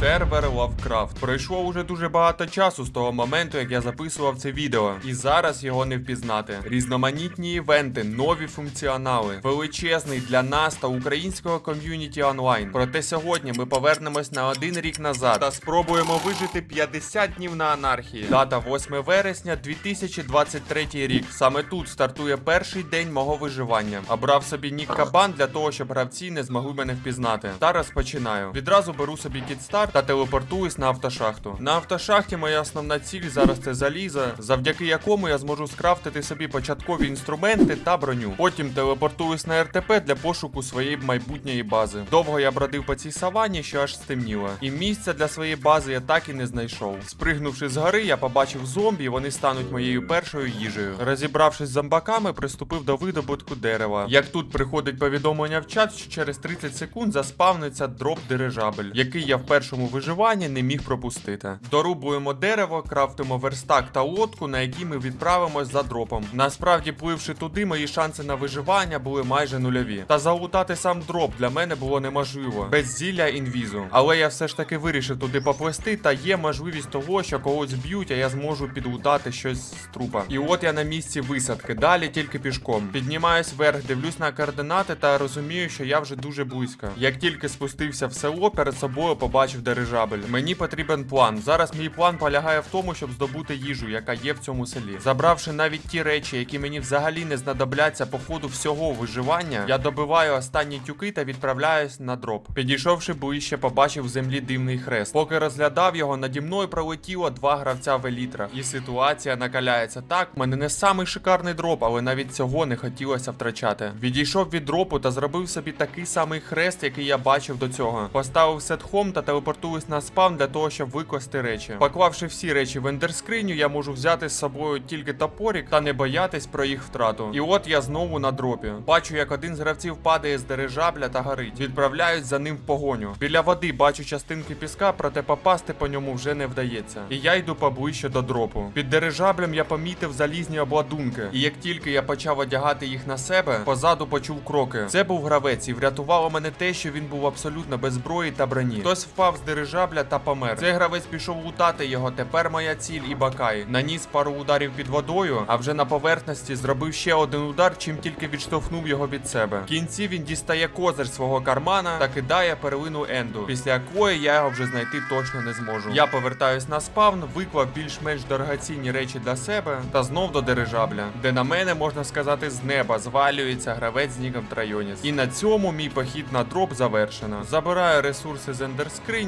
Сервер Лавкрафт. Пройшло уже дуже багато часу з того моменту, як я записував це відео, і зараз його не впізнати. Різноманітні івенти, нові функціонали, величезний для нас та українського ком'юніті онлайн. Проте сьогодні ми повернемось на один рік назад та спробуємо вижити 50 днів на анархії. Дата 8 вересня 2023 рік. Саме тут стартує перший день мого виживання. Обрав собі нік кабан для того, щоб гравці не змогли мене впізнати. Та розпочинаю. Відразу беру собі кітстарт та телепортуюсь на автошахту. На автошахті моя основна ціль зараз це залізо, завдяки якому я зможу скрафтити собі початкові інструменти та броню. Потім телепортуюсь на РТП для пошуку своєї майбутньої бази. Довго я бродив по цій савані, що аж стемніло. І місця для своєї бази я так і не знайшов. Спригнувши з гори, я побачив зомбі, вони стануть моєю першою їжею. Розібравшись з зомбаками, приступив до видобутку дерева. Як тут приходить повідомлення в чат, що через 30 секунд заспавниться дроп дирижабель, який я в першому виживанні не міг пропустити. Дорубуємо дерево, крафтимо верстак та лодку, на якій ми відправимось за дропом. Насправді, пливши туди, мої шанси на виживання були майже нульові. Та залутати сам дроп для мене було неможливо без зілля інвізу. Але я все ж таки вирішив туди поплести, та є можливість того, що когось б'ють, а я зможу підлутати щось з трупа. І от я на місці висадки, далі тільки пішком. Піднімаюсь вверх, дивлюсь на координати та розумію, що я вже дуже близько. Як тільки спустився в село, перед собою побачив дирижабель. Мені потрібен план. Зараз мій план полягає в тому, щоб здобути їжу, яка є в цьому селі. Забравши навіть ті речі, які мені взагалі не знадобляться по ходу всього виживання, я добиваю останні тюки та відправляюсь на дроп. Підійшовши ближче, побачив в землі дивний хрест. Поки розглядав його, наді мною пролетіло два гравця в елітра. І ситуація накаляється так. мене не самий шикарний дроп, але навіть цього не хотілося втрачати. Відійшов від дропу та зробив собі такий самий хрест, який я бачив до цього. Поставив сетхом та телепортуюсь на спавн для того, щоб викласти речі. Поклавши всі речі в ендерскриню, я можу взяти з собою тільки топорік та не боятись про їх втрату. І от я знову на дропі. Бачу, як один з гравців падає з дирижабля та горить. Відправляюсь за ним в погоню. Біля води бачу частинки піска, проте попасти по ньому вже не вдається. І я йду поближче до дропу. Під дирижаблем я помітив залізні обладунки. І як тільки я почав одягати їх на себе, позаду почув кроки. Це був гравець, і врятувало мене те, що він був абсолютно без зброї та броні. Хтось впав з дирижабля та помер. Цей гравець пішов лутати його. Тепер моя ціль і бакай. Наніс пару ударів під водою, а вже на поверхності зробив ще один удар, чим тільки відштовхнув його від себе. В кінці він дістає козир свого кармана та кидає перлину Енду, після якої я його вже знайти точно не зможу. Я повертаюсь на спавн, виклав більш-менш дорогоцінні речі для себе та знов до дирижабля, де на мене можна сказати з неба звалюється гравець з ніком Трайоніс. І на цьому мій похід на дроп завершено. Забираю ресурси з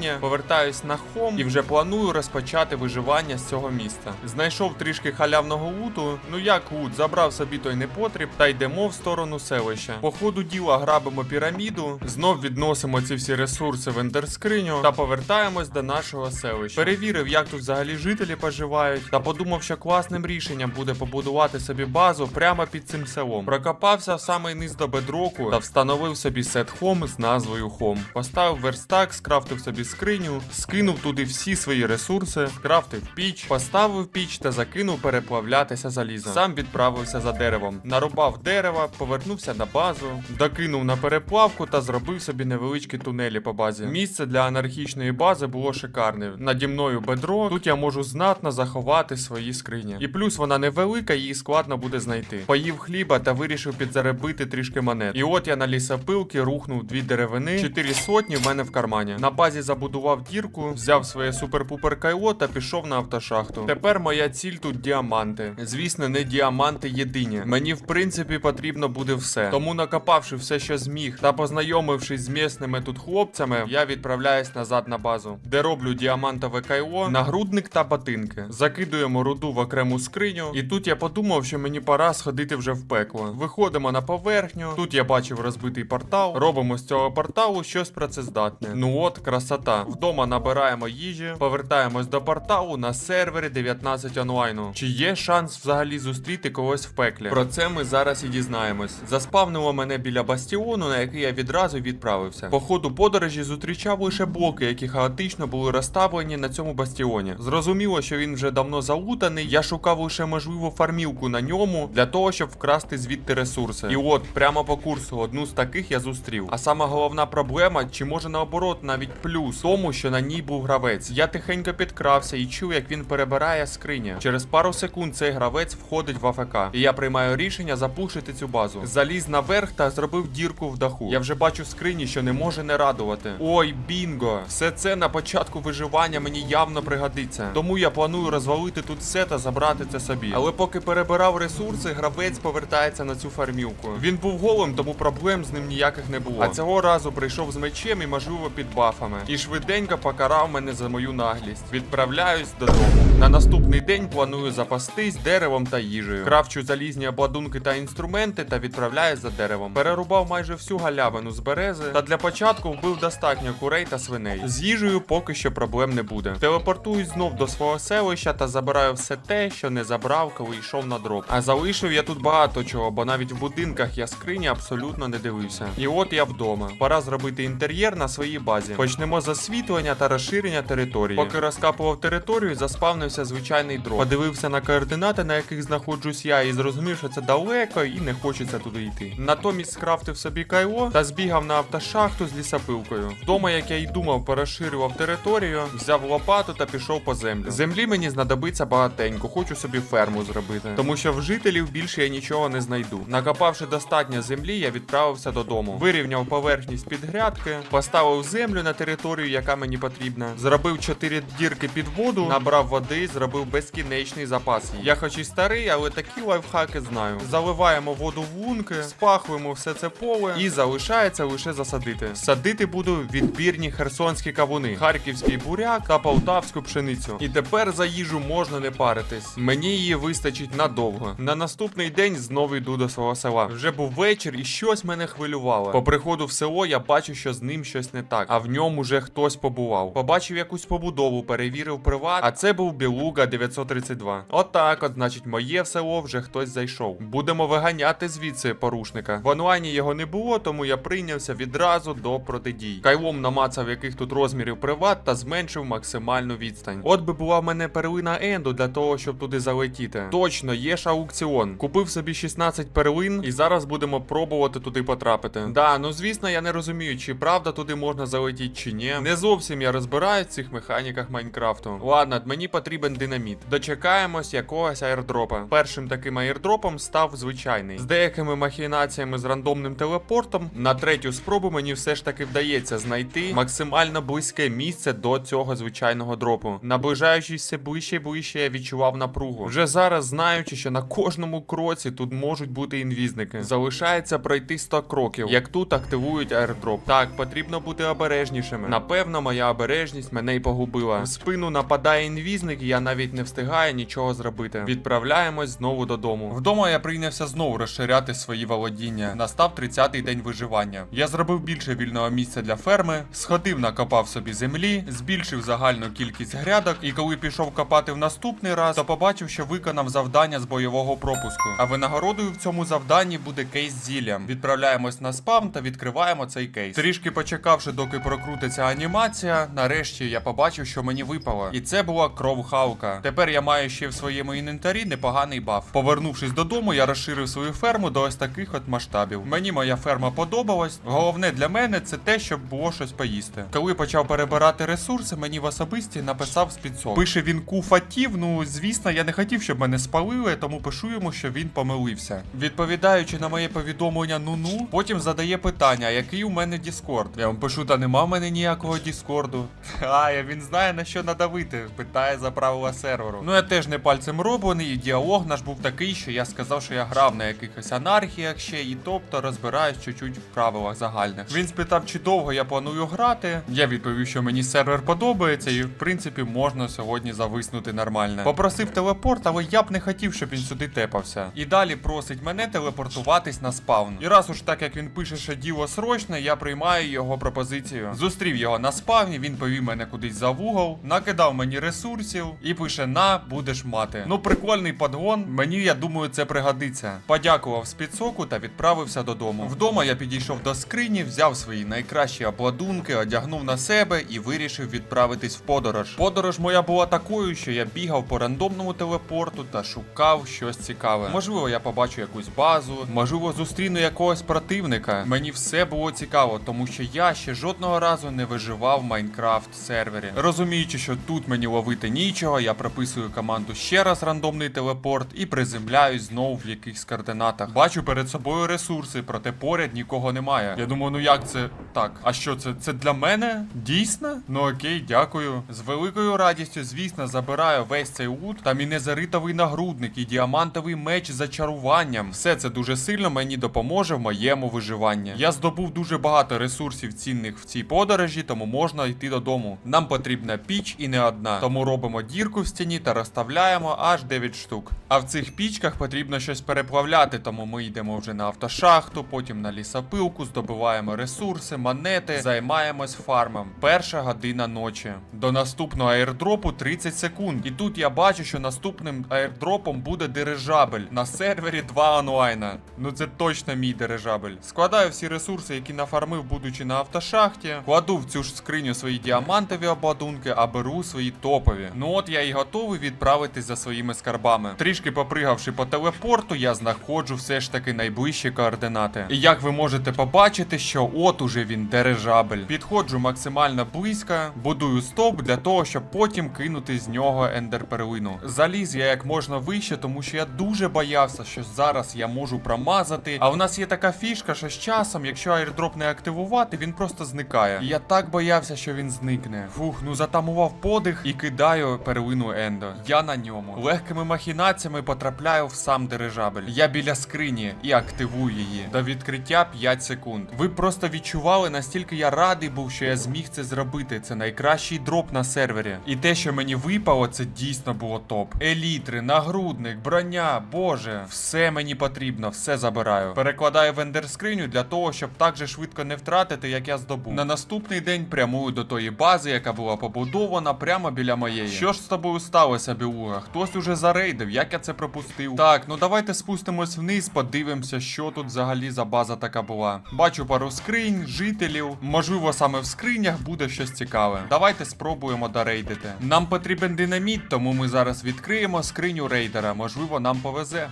ендерскриня, повертаюсь на хом і вже планую розпочати виживання з цього міста. Знайшов трішки халявного луту. Ну як лут, забрав собі той непотріб та йдемо в сторону селища. По ходу діла грабимо піраміду, знов відносимо ці всі ресурси в ендерскриню та повертаємось до нашого селища. Перевірив, як тут взагалі жителі поживають, та подумав, що класним рішенням буде побудувати собі базу прямо під цим селом. Прокопався в самий низ до бедроку та встановив собі сет хом з назвою Хом. Поставив верстак, скрафтив собі скриню, скинув туди всі свої ресурси, скрафтив піч, поставив піч та закинув переплавлятися залізом. Сам відправився за деревом, нарубав дерева, повернувся на базу, докинув на переплавку та зробив собі невеличкі тунелі по базі. Місце для анархічної бази було шикарне. Наді мною бедро. Тут я можу знатно заховати свої скрині. І плюс вона невелика, її складно буде знайти. Поїв хліба та вирішив підзаробити трішки монет. І от я на лісопилки рухнув дві деревини, чотири сотні в мене в кармані. На базі забудував дірку, взяв своє супер-пупер кайло та пішов на автошахту. Тепер моя ціль тут діаманти. Звісно, не діаманти єдині. Мені в принципі потрібно буде все. Тому накопавши все, що зміг, та познайомившись з місними тут хлопцями, я відправляюсь назад на базу, де роблю діамантове кайло, нагрудник та ботинки. Закидуємо руду в окрему скриню, і тут я подумав, що мені пора сходити вже в пекло. Виходимо на поверхню. Тут я бачив розбитий портал. Робимо з цього порталу щось працездатне. Ну от, красота. Вдома набираємо їжі, повертаємось до порталу на сервері 19 онлайну. Чи є шанс взагалі зустріти когось в пеклі? Про це ми зараз і дізнаємось. Заспавнило мене біля бастіону, на який я відразу відправився. По ходу подорожі зустрічав лише блоки, які хаотично були розставлені на цьому бастіоні. Зрозуміло, що він вже давно залутаний. Я шукав лише можливу фармівку на ньому для того, щоб вкрасти звідти ресурси. І от прямо по курсу одну з таких я зустрів. А сама головна проблема, чи може наоборот навіть плюс, тому, що на ній був гравець. Я тихенько підкрався і чув, як він перебирає скриня. Через пару секунд цей гравець входить в АФК. І я приймаю рішення запушити цю базу. Заліз наверх та зробив дірку в даху. Я вже бачу скрині, що не може не радувати. Ой, бінго! Все це на початку виживання мені явно пригодиться. Тому я планую розвалити тут все та забрати це собі. Але поки перебирав ресурси, гравець повертається на цю фармівку. Він був голим, тому проблем з ним ніяких не було. А цього разу прийшов з мечем і можливо під бафами. І швиденько покарав мене за мою наглість. Відправляюсь додому. На наступний день планую запастись деревом та їжею. Кравчу залізні обладунки та інструменти та відправляюсь за деревом. Перерубав майже всю галявину з берези. Та для початку вбив достатньо курей та свиней. З їжею поки що проблем не буде. Телепортуюсь знов до свого селища та забираю все те, що не забрав, коли йшов на дроп. А залишив я тут багато чого, бо навіть в будинках я скрині абсолютно не дивився. І от я вдома. Пора зробити інтер'єр на своїй базі. Почнемо з освітлення та розширення території. Поки розкапував територію, заспавнився звичайний дроп. Подивився на координати, на яких знаходжусь я, і зрозумів, що це далеко і не хочеться туди йти. Натомість скрафтив собі кайло та збігав на автошахту з лісопилкою. Вдома, як я й думав, порозширював територію, взяв лопату та пішов по землю. Землі мені знадобиться багатенько, хочу собі ферму зробити. Тому що в жителів більше я нічого не знайду. Накопавши достатньо землі, я відправився додому. Вирівняв поверхність під грядки, поставив землю на територію, яка мені потрібна. Зробив чотири дірки під воду, набрав води, зробив безкінечний запас. Я хоч і старий, але такі лайфхаки знаю. Заливаємо воду в лунки, спахуємо все це поле і залишається лише засадити. Садити буду відбірні херсонські кавуни, харківський буряк та полтавську пшеницю. І тепер за їжу можна не паритись. Мені її вистачить надовго. На наступний день знову йду до свого села. Вже був вечір і щось мене хвилювало. По приходу в село я бачу, що з ним щось не так, а в ньому вже хтось побував. Побачив якусь побудову, перевірив приват, а це був Білуга 932. Отак, от, значить, моє в село вже хтось зайшов. Будемо виганяти звідси порушника. В онлайні його не було, тому я прийнявся відразу до протидій. Кайлом намацав яких тут розмірів приват та зменшив максимальну відстань. От би була в мене перлина Енду для того, щоб туди залетіти. Точно, є ж аукціон. Купив собі 16 перлин, і зараз будемо пробувати туди потрапити. Да, ну звісно, я не розумію, чи правда туди можна залетіти, чи ні. Не зовсім я розбираюсь в цих механіках Майнкрафту. Ладно, мені потрібен динаміт. Дочекаємось якогось аірдропа. Першим таким аірдропом став звичайний. З деякими махінаціями з рандомним телепортом. На третю спробу мені все ж таки вдається знайти максимально близьке місце до цього звичайного дропу. Наближаючись ближче і ближче, я відчував напругу. Вже зараз знаючи, що на кожному кроці тут можуть бути інвізники. Залишається пройти 100 кроків. Як тут активують аірдроп. Так, потрібно бути обережнішими. Напевно, моя обережність мене й погубила. В спину нападає інвізник, і я навіть не встигаю нічого зробити. Відправляємось знову додому. Вдома я прийнявся знову розширяти свої володіння. Настав 30-й день виживання. Я зробив більше вільного місця для ферми, сходив, накопав собі землі, збільшив загальну кількість грядок, і коли пішов копати в наступний раз, то побачив, що виконав завдання з бойового пропуску. А винагородою в цьому завданні буде кейс з зіллям. Відправляємось на спам та відкриваємо цей кейс. Трішки почекавши, доки прокрутиться анімація, нарешті я побачив, що мені випало. І це була кров Халка. Тепер я маю ще в своєму інвентарі непоганий баф. Повернувшись додому, я розширив свою ферму до ось таких от масштабів. Мені моя ферма подобалась. Головне для мене це те, щоб було щось поїсти. Коли почав перебирати ресурси, мені в особисті написав спідсок. Пише він куфатів. Ну звісно, я не хотів, щоб мене спалили, тому пишу йому, що він помилився. Відповідаючи на моє повідомлення ну-ну, потім задає питання, який у мене Діскорд. Я вам пишу, та нема в мене ніякого Діскорду. А, він знає на що надавити. Питає за правила серверу. Ну я теж не пальцем роблений, і діалог наш був такий, що я сказав, що я грав на якихось анархіях ще, і тобто розбираюсь чуть-чуть в правилах загальних. Він спитав, чи довго я планую грати. Я відповів, що мені сервер подобається, і в принципі можна сьогодні зависнути нормально. Попросив телепорт, але я б не хотів, щоб він сюди тепався. І далі просить мене телепортуватись на спавн. І раз уж так як він пише, що діло срочне, я приймаю його пропозицію. Зустрів його на спавні, він повів мене кудись за вугол, накидав мені ресурсів і пише: на, будеш мати. Ну, прикольний подгон. Мені, я думаю, це пригодиться. Подякував спідсоку та відправився додому. Вдома я підійшов до скрині, взяв свої найкращі обладунки, одягнув на себе і вирішив відправитись в подорож. Подорож моя була такою, що я бігав по рандомному телепорту та шукав щось цікаве. Можливо, я побачу якусь базу, можливо, зустріну якогось противника. Мені все було цікаво, тому що я ще жодного разу не виживав. Виживав Майнкрафт сервері. Розуміючи, що тут мені ловити нічого, я прописую команду ще раз рандомний телепорт і приземляюсь знову в якихось координатах. Бачу перед собою ресурси, проте поряд нікого немає. Я думаю, ну як це так? А що це? Це для мене? Дійсно? Ну окей, дякую. З великою радістю, звісно, забираю весь цей лут. Там і незаритовий нагрудник, і діамантовий меч з зачаруванням. Все це дуже сильно мені допоможе в моєму виживанні. Я здобув дуже багато ресурсів цінних в цій подорожі, тому можна йти додому. Нам потрібна піч і не одна. Тому робимо дірку в стіні та розставляємо аж 9 штук. А в цих пічках потрібно щось переплавляти, тому ми йдемо вже на автошахту, потім на лісопилку, здобуваємо ресурси, монети, займаємось фармом. Перша година ночі. До наступного аірдропу 30 секунд. І тут я бачу, що наступним аірдропом буде дирижабель на сервері 2 онлайна. Ну це точно мій дирижабель. Складаю всі ресурси, які нафармив, будучи на автошахті. Кладу в цю ж скриню свої діамантові обладунки, а беру свої топові. Ну от я і готовий відправитись за своїми скарбами. Трішки попригавши по телепорту, я знаходжу все ж таки найближчі координати. І як ви можете побачити, що от уже він дирижабель. Підходжу максимально близько, будую стовп для того, щоб потім кинути з нього ендерперлину. Заліз я як можна вище, тому що я дуже боявся, що зараз я можу промазати. А в нас є така фішка, що з часом, якщо аірдроп не активувати, він просто зникає. І я так боявся, що він зникне. Фух, ну затамував подих і кидаю перлину ендо. Я на ньому. Легкими махінаціями потрапляю в сам дирижабель. Я біля скрині і активую її. До відкриття 5 секунд. Ви просто відчували, настільки я радий був, що я зміг це зробити. Це найкращий дроп на сервері. І те, що мені випало, це дійсно було топ. Елітри, нагрудник, броня, боже, все мені потрібно, все забираю. Перекладаю в ендерскриню для того, щоб так же швидко не втратити, як я здобув. На наступний день прямую до тої бази, яка була побудована прямо біля моєї. Що ж з тобою сталося, Білура? Хтось уже зарейдив, як я це пропустив? Так, ну давайте спустимось вниз, подивимося, що тут взагалі за база така була. Бачу пару скринь, жителів. Можливо, саме в скринях буде щось цікаве. Давайте спробуємо дорейдити. Нам потрібен динаміт, тому ми зараз відкриємо скриню рейдера. Можливо, нам повезе.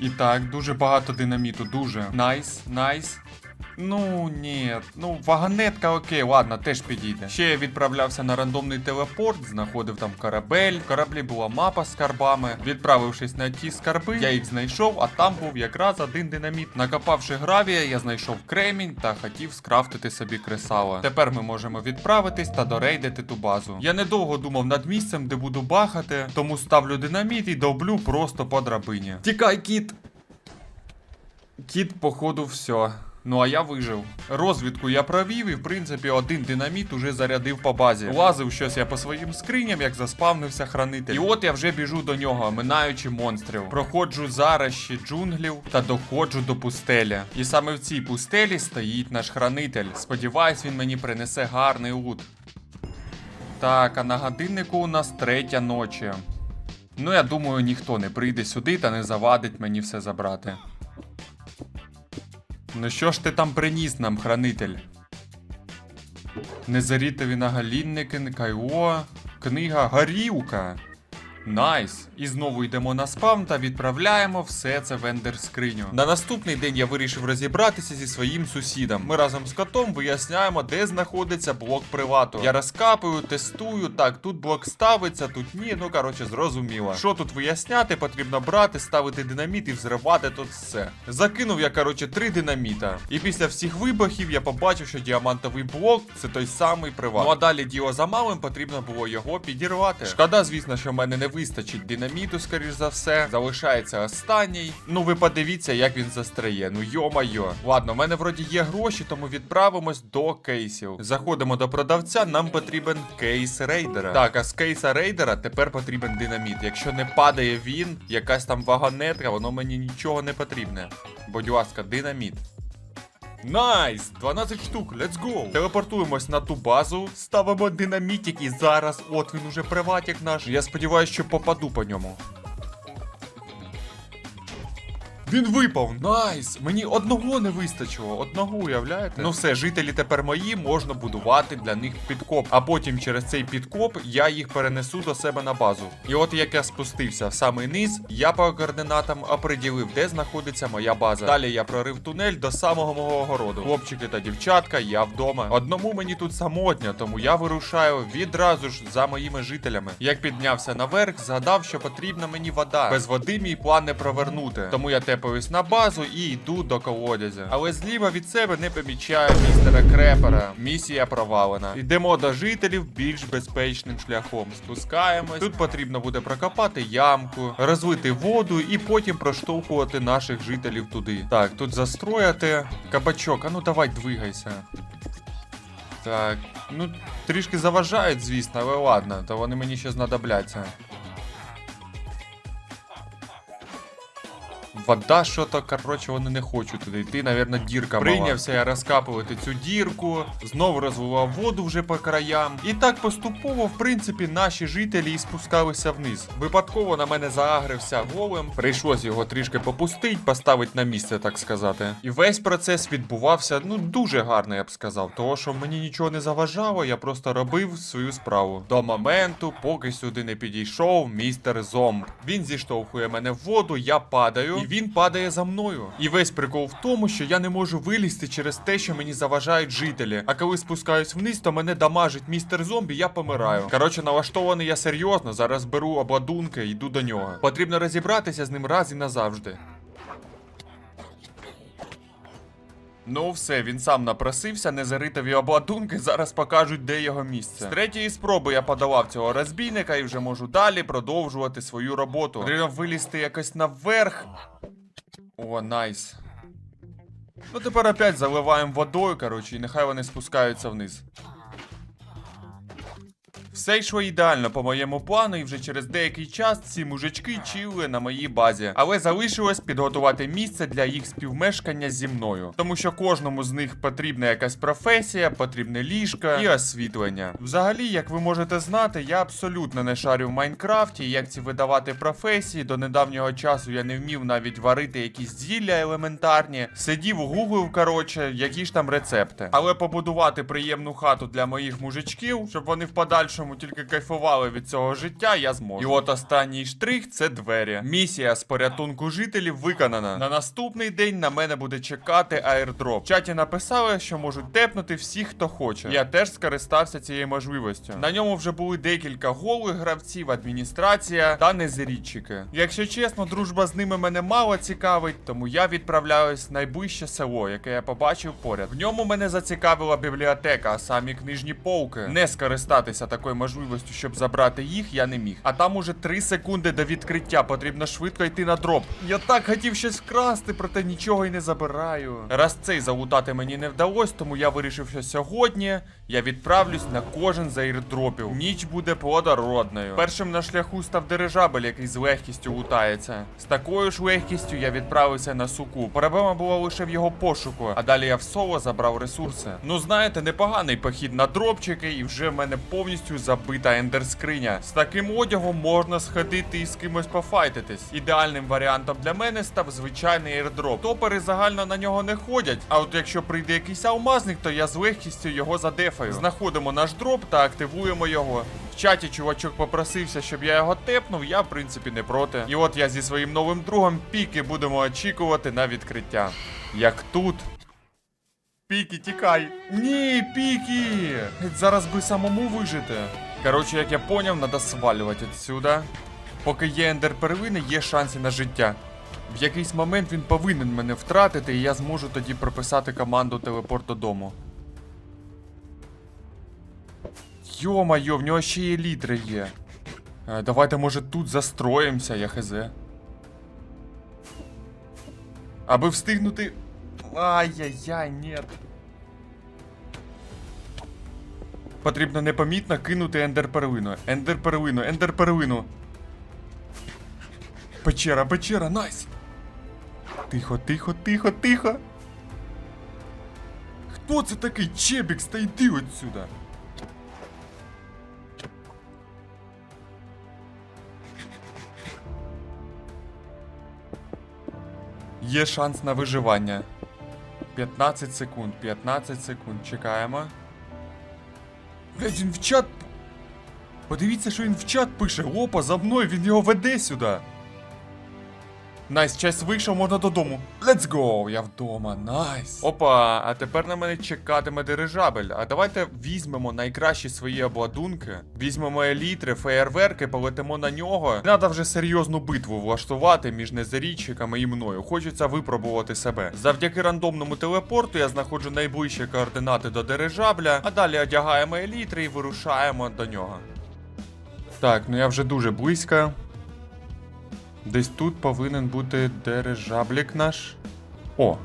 І так, дуже багато динаміту, дуже. Найс, найс. Ну ні, ну вагонетка окей, ладно, теж підійде. Ще я відправлявся на рандомний телепорт, знаходив там корабель. В кораблі була мапа з скарбами. Відправившись на ті скарби, я їх знайшов, а там був якраз один динаміт. Накопавши гравія, я знайшов кремінь та хотів скрафтити собі кресало. Тепер ми можемо відправитись та дорейдити ту базу. Я недовго думав над місцем, де буду бахати, тому ставлю динаміт і довблю просто по драбині. Тікай, кіт! Кіт, походу, все. Ну а я вижив. Розвідку я провів і, в принципі, один динаміт уже зарядив по базі. Лазив щось я по своїм скриням, як заспавнився хранитель. І от я вже біжу до нього, минаючи монстрів. Проходжу зарощі джунглів та доходжу до пустелі. І саме в цій пустелі стоїть наш хранитель. Сподіваюсь, він мені принесе гарний лут. Так, а на годиннику у нас третя ночі. Ну, я думаю, ніхто не прийде сюди та не завадить мені все забрати. Ну що ж ти там приніс нам, хранитель? Незарітові нагалінники, кайо, книга Горілка. Найс. І знову йдемо на спам та відправляємо все це в ендер скриню. На наступний день я вирішив розібратися зі своїм сусідом. Ми разом з котом виясняємо, де знаходиться блок привату. Я розкапую, тестую. Так, тут блок ставиться, тут ні. Ну коротше, зрозуміло. Що тут виясняти? Потрібно брати, ставити динаміт і взривати тут все. Закинув я, коротше, три динаміта. І після всіх вибухів я побачив, що діамантовий блок це той самий приват. Ну а далі діло за малим, потрібно було його підірвати. Шкода, звісно, що в мене не вистачить динаміту, скоріш за все. Залишається останній. Ну ви подивіться, як він застряє. Ну йо-майо. Ладно, в мене вроді є гроші, тому відправимось до кейсів. Заходимо до продавця, нам потрібен кейс рейдера. Так, а з кейса рейдера тепер потрібен динаміт. Якщо не падає він, якась там вагонетка, воно мені нічого не потрібне. Будь ласка, динаміт. Найс! 12 штук, let's go! Телепортуємось на ту базу, ставимо динамітик і зараз, от він уже приватик наш. Я сподіваюся, що попаду по ньому. Він випав! Найс! Мені одного не вистачило. Одного, уявляєте? Ну все, жителі тепер мої, можна будувати для них підкоп. А потім через цей підкоп я їх перенесу до себе на базу. І от як я спустився в самий низ, я по координатам оприділив, де знаходиться моя база. Далі я прорив тунель до самого мого огороду. Хлопчики та дівчатка, я вдома. Одному мені тут самотньо, тому я вирушаю відразу ж за моїми жителями. Як піднявся наверх, згадав, що потрібна мені вода. Без води мій план не провернути. Тому я тепаюсь на базу і йду до колодязя. Але зліва від себе не помічаю містера Крепера. Місія провалена. Йдемо до жителів більш безпечним шляхом. Спускаємось. Тут потрібно буде прокопати ямку, розлити воду і потім проштовхувати наших жителів туди. Так, тут застрояти. Кабачок, а ну давай двигайся. Так, ну трішки заважають, звісно, але ладно, то вони мені ще знадобляться. Вода, що то, коротше, вони не хочуть туди йти, навірно, дірка мала. Прийнявся я розкапувати цю дірку, знову розвивав воду вже по краям. І так поступово, в принципі, наші жителі і спускалися вниз. Випадково на мене заагрився голем. Прийшлось його трішки попустить, поставить на місце, так сказати. І весь процес відбувався, ну, дуже гарно, я б сказав. Того, що мені нічого не заважало, я просто робив свою справу. До моменту, поки сюди не підійшов містер Зомб. Він зіштовхує мене в воду, я падаю, і він падає за мною. І весь прикол в тому, що я не можу вилізти через те, що мені заважають жителі. А коли спускаюсь вниз, то мене дамажить містер зомбі, я помираю. Коротше, налаштований я серйозно. Зараз беру обладунки йду до нього. Потрібно розібратися з ним раз і назавжди. Ну все, він сам напросився, незаритові обладунки зараз покажуть, де його місце. З третьої спроби я подавав цього розбійника і вже можу далі продовжувати свою роботу. Треба вилізти якось наверх. О, найс. Ну тепер опять заливаємо водою, коротше, і нехай вони спускаються вниз. Все йшло ідеально по моєму плану, і вже через деякий час ці мужички чили на моїй базі. Але залишилось підготувати місце для їх співмешкання зі мною. Тому що кожному з них потрібна якась професія, потрібне ліжко і освітлення. Взагалі, як ви можете знати, я абсолютно не шарю в Майнкрафті, як ці видавати професії. До недавнього часу я не вмів навіть варити якісь зілля елементарні. Сидів, гуглив, коротше, які ж там рецепти. Але побудувати приємну хату для моїх мужичків, щоб вони в подальшому тільки кайфували від цього життя, я зможу. І от останній штрих це двері. Місія з порятунку жителів виконана. На наступний день на мене буде чекати аірдроп. В чаті написали, що можуть тепнути всіх, хто хоче. Я теж скористався цією можливістю. На ньому вже були декілька голих гравців, адміністрація та незрідчики. Якщо чесно, дружба з ними мене мало цікавить, тому я відправляюсь в найближче село, яке я побачив поряд. В ньому мене зацікавила бібліотека, а самі книжні полки. Не скористатися такою можливістю, щоб забрати їх, я не міг. А там уже 3 секунди до відкриття. Потрібно швидко йти на дроп. Я так хотів щось вкрасти, проте нічого й не забираю. Раз цей залутати мені не вдалось, тому я вирішив, що сьогодні я відправлюсь на кожен з аірдропів. Ніч буде плодородною. Першим на шляху став дирижабель, який з легкістю лутається. З такою ж легкістю я відправився на суку. Проблема була лише в його пошуку, а далі я в соло забрав ресурси. Ну знаєте, непоганий похід на дропчики, і вже в мене повністю забита ендерскриня. З таким одягом можна сходити і з кимось пофайтитись. Ідеальним варіантом для мене став звичайний аірдроп. Топери загально на нього не ходять. А от якщо прийде якийсь алмазник, то я з легкістю його задефаю. Знаходимо наш дроп та активуємо його. В чаті чувачок попросився, щоб я його тепнув, я в принципі не проти. І от я зі своїм новим другом піки будемо очікувати на відкриття. Як тут. Пікі, тікай. Ні, пікі! Зараз би самому вижити. Коротше, як я поняв, треба свалювати відсюди. Поки є ендер первини, є шанси на життя. В якийсь момент він повинен мене втратити, і я зможу тоді прописати команду телепорт додому. Йо-майо, в нього ще є літри є. Е, давайте, може, тут застроїмося, я хз. Аби встигнути. Ай-яй-яй, нет. Потрібно непомітно кинути ендер первину. Ендер первину, ендер первину. Печера, печера, найс! Тихо, тихо, тихо, тихо. Хто це такий чебік? Та йди отсюда. Є шанс на виживання. 15 секунд, 15 секунд. Чекаємо. Блять, він в чат. Подивіться, що він в чат пише. Опа, за мною, він його веде сюди. Найс, час вийшов, можна додому. Let's go! Я вдома, найс. Опа, а тепер на мене чекатиме дирижабель. А давайте візьмемо найкращі свої обладунки, візьмемо елітри, феєрверки, полетимо на нього. Треба вже серйозну битву влаштувати між незаріччиками і мною. Хочеться випробувати себе. Завдяки рандомному телепорту я знаходжу найближчі координати до дирижабля, а далі одягаємо елітри і вирушаємо до нього. Так, ну я вже дуже близько. Десь тут повинен бути дирижаблік наш. О.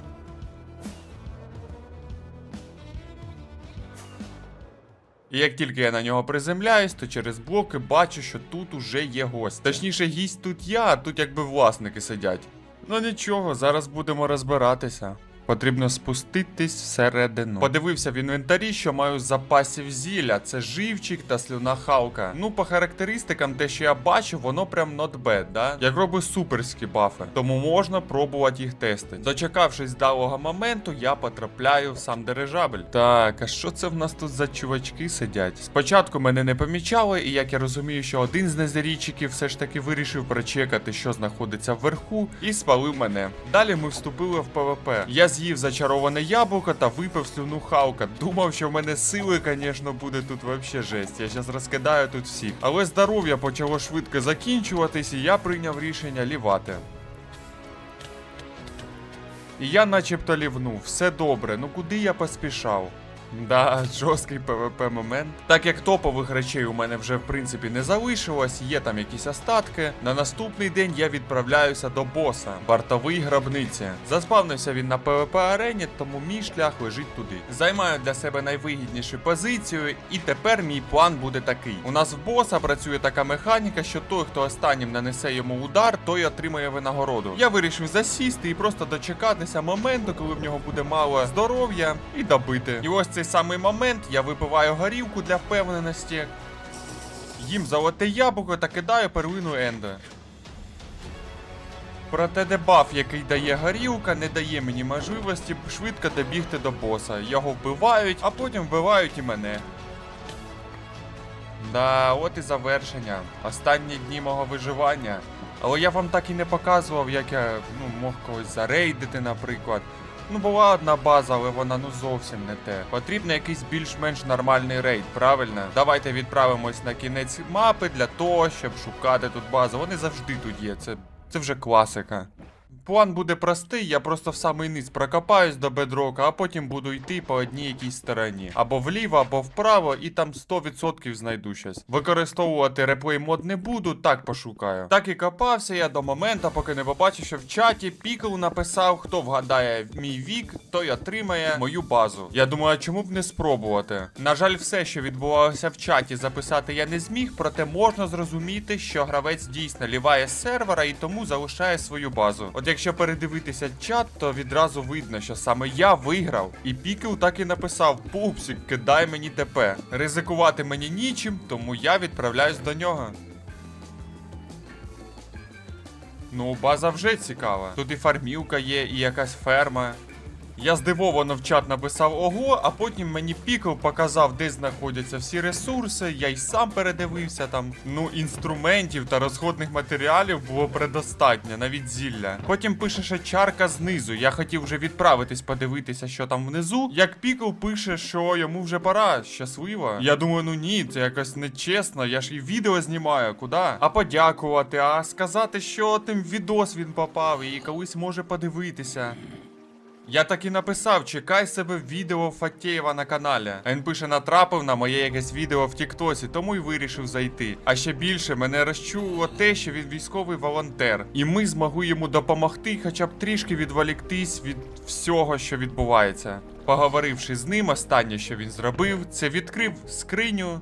І як тільки я на нього приземляюсь, то через блоки бачу, що тут уже є гость. Точніше, гість тут я, а тут якби власники сидять. Ну нічого, зараз будемо розбиратися. Потрібно спуститись всередину. Подивився в інвентарі, що маю запасів зілля. Це живчик та слюна халка. Ну, по характеристикам, те, що я бачу, воно прям not bad, да? Як роби суперські бафи. Тому можна пробувати їх тестити. Дочекавшись далого моменту, я потрапляю в сам дирижабель. Так, а що це в нас тут за чувачки сидять? Спочатку мене не помічали, і як я розумію, що один з незарійчиків все ж таки вирішив прочекати, що знаходиться вверху, і спалив мене. Далі ми вступили в ПВП. Я з'їв зачароване яблуко та випив слюну Халка. Думав, що в мене сили, звісно, буде тут вообще жесть. Я зараз розкидаю тут всіх. Але здоров'я почало швидко закінчуватись, і я прийняв рішення лівати. І я начебто лівнув, все добре, ну куди я поспішав? Да, жорсткий ПВП момент. Так як топових речей у мене вже в принципі не залишилось, є там якісь остатки. На наступний день я відправляюся до боса, вартовий гробниці. Заспавнився він на ПВП арені, тому мій шлях лежить туди. Займаю для себе найвигіднішу позицію, і тепер мій план буде такий: у нас в боса працює така механіка, що той, хто останнім нанесе йому удар, той отримає винагороду. Я вирішив засісти і просто дочекатися моменту, коли в нього буде мало здоров'я, і добити. І ось цей самий момент я випиваю горівку для впевненості. Їм золоте яблуко та кидаю перлину Енда. Проте дебаф, який дає горілка, не дає мені можливості швидко добігти до боса. Його вбивають, а потім вбивають і мене. Да, от і завершення. Останні дні мого виживання. Але я вам так і не показував, як я ну, мог когось зарейдити, наприклад. Ну, була одна база, але вона ну зовсім не те. Потрібно якийсь більш-менш нормальний рейд, правильно? Давайте відправимось на кінець мапи для того, щоб шукати тут базу. Вони завжди тут є. Це, це вже класика. План буде простий, я просто в самий низ прокопаюсь до бедрока, а потім буду йти по одній якійсь стороні. Або вліво, або вправо, і там 100% знайду щось. Використовувати реплей мод не буду, так пошукаю. Так і копався я до моменту, поки не побачив, що в чаті Пікл написав, хто вгадає мій вік, той отримає мою базу. Я думаю, чому б не спробувати? На жаль, все, що відбувалося в чаті, записати я не зміг, проте можна зрозуміти, що гравець дійсно ліває з сервера і тому залишає свою базу. От якщо передивитися чат, то відразу видно, що саме я виграв. І Пікл так і написав: Пупсик, кидай мені ТП. Ризикувати мені нічим, тому я відправляюсь до нього. Ну, база вже цікава. Тут і фармівка є, і якась ферма. Я здивовано в чат написав ого, а потім мені Пікл показав, де знаходяться всі ресурси. Я й сам передивився там. Ну, інструментів та розходних матеріалів було предостатньо, навіть зілля. Потім пише, що чарка знизу. Я хотів вже відправитись подивитися, що там внизу. Як Пікл пише, що йому вже пора. Щасливо. Я думаю, ну ні, це якось нечесно. Я ж і відео знімаю, куди? А подякувати, а сказати, що тим відос він попав і колись може подивитися. Я так і написав, чекай себе відео Фатєєва на каналі. А Він пише, натрапив на моє якесь відео в Тіктосі, тому й вирішив зайти. А ще більше мене розчулило те, що він військовий волонтер, і ми змогли йому допомогти, хоча б трішки відволіктись від всього, що відбувається. Поговоривши з ним, останнє, що він зробив, це відкрив скриню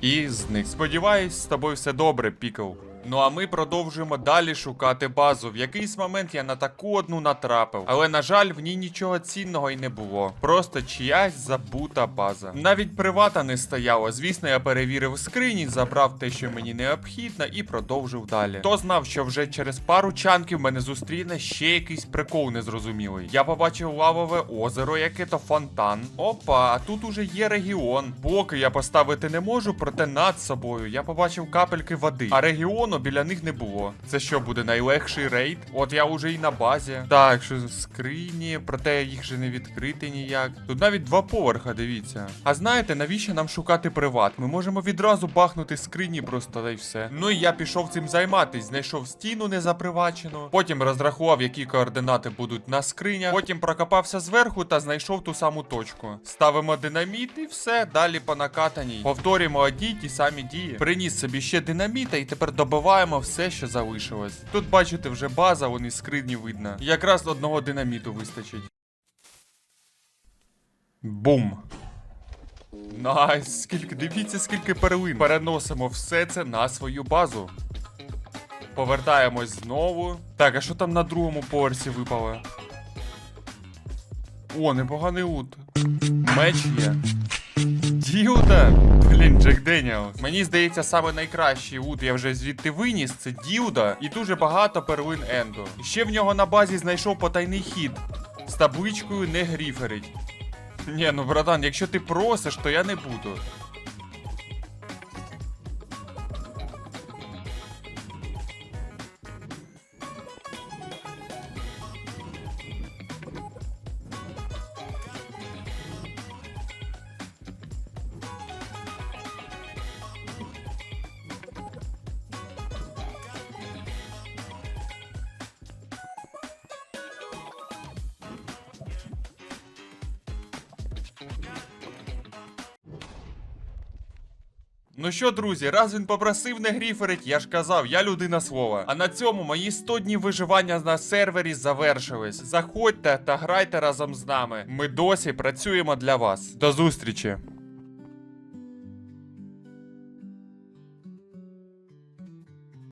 і зник. Сподіваюсь, з тобою все добре, Пікл. Ну а ми продовжуємо далі шукати базу. В якийсь момент я на таку одну натрапив, але на жаль, в ній нічого цінного й не було. Просто чиясь забута база. Навіть привата не стояло. Звісно, я перевірив скрині, забрав те, що мені необхідно, і продовжив далі. Хто знав, що вже через пару чанків мене зустріне ще якийсь прикол незрозумілий. Я побачив лавове озеро, яке то фонтан. Опа, а тут уже є регіон. Блоки я поставити не можу, проте над собою я побачив капельки води. А регіону біля них не було. Це що буде найлегший рейд? От я уже і на базі. Так, що скрині, проте їх же не відкрити ніяк. Тут навіть два поверха, дивіться. А знаєте, навіщо нам шукати приват? Ми можемо відразу бахнути скрині просто та й все. Ну і я пішов цим займатись, знайшов стіну незапривачену, потім розрахував, які координати будуть на скринях, потім прокопався зверху та знайшов ту саму точку. Ставимо динаміт і все, далі по накатаній. Повторюємо одні ті самі дії. Приніс собі ще динаміта і тепер добиваємо все, що залишилось. Тут бачите вже база, вони скрині видно. Якраз одного динаміту вистачить. Бум. Найс, скільки, дивіться, скільки перлин. Переносимо все це на свою базу. Повертаємось знову. Так, а що там на другому поверсі випало? О, непоганий лут. Меч є. Ділда? Блін, Джек Деніел. Мені здається, саме найкращий ут я вже звідти виніс. Це Діуда і дуже багато перлин Ендо. І ще в нього на базі знайшов потайний хід з табличкою не гріферить. Ні, ну братан, якщо ти просиш, то я не буду. Що, друзі, раз він попросив не гріферить, я ж казав, я людина слова. А на цьому мої 100 днів виживання на сервері завершились. Заходьте та грайте разом з нами. Ми досі працюємо для вас. До зустрічі!